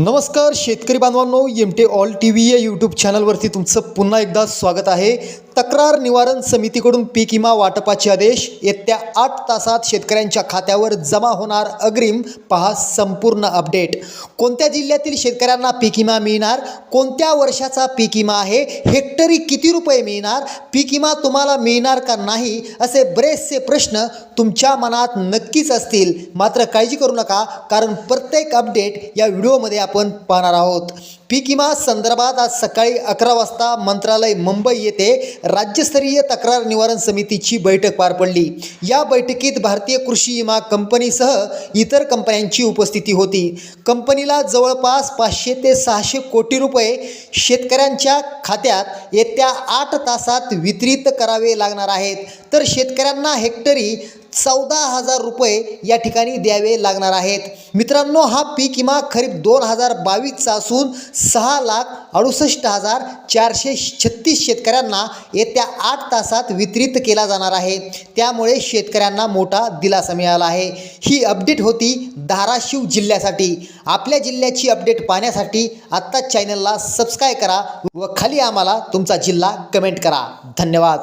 नमस्कार शेतकरी बांधवांनो एम टे ऑल टी व्ही या यूट्यूब चॅनलवरती तुमचं पुन्हा एकदा स्वागत आहे. तक्रार निवारण समितीकडून पीक विमा वाटपाचे आदेश येत्या आठ तासात शेतकऱ्यांच्या खात्यावर जमा होणार अग्रिम पहा संपूर्ण अपडेट. कोणत्या जिल्ह्यातील शेतकऱ्यांना पीक विमा मिळणार? कोणत्या वर्षाचा पीक विमा आहे? हेक्टरी किती रुपये मिळणार? पीक विमा तुम्हाला मिळणार का नाही? असे बरेचसे प्रश्न तुमच्या मनात नक्कीच असतील. मात्र काळजी करू नका कारण प्रत्येक अपडेट या व्हिडिओमध्ये आपण पाहणार आहोत. पीक विमा संदर्भात आज सकाळी अकरा वाजता मंत्रालय मुंबई येथे राज्यस्तरीय तक्रार निवारण समितीची बैठक पार पडली. या बैठकीत भारतीय कृषी विमा कंपनीसह इतर कंपन्यांची उपस्थिती होती. कंपनीला जवळपास पाचशे ते सहाशे कोटी रुपये शेतकऱ्यांच्या खात्यात येत्या आठ तासात वितरित करावे लागणार आहेत. तर शेतकऱ्यांना हेक्टरी चौदा हजार रुपये या ठिकाणी द्यावे लागणार आहेत. मित्रांनो हा पीक विमा खरीप दोन हजार बावीसचा असून सहा लाख अडुसष्ट हजार चारशे छत्तीस शेतकऱ्यांना येत्या आठ तासात वितरित केला जाणार आहे. त्यामुळे शेतकऱ्यांना मोठा दिलासा मिळाला आहे. ही अपडेट होती धाराशिव जिल्ह्यासाठी. आपल्या जिल्ह्याची अपडेट पाहण्यासाठी आत्ताच चॅनलला सबस्क्राईब करा व खाली आम्हाला तुमचा जिल्हा कमेंट करा. धन्यवाद.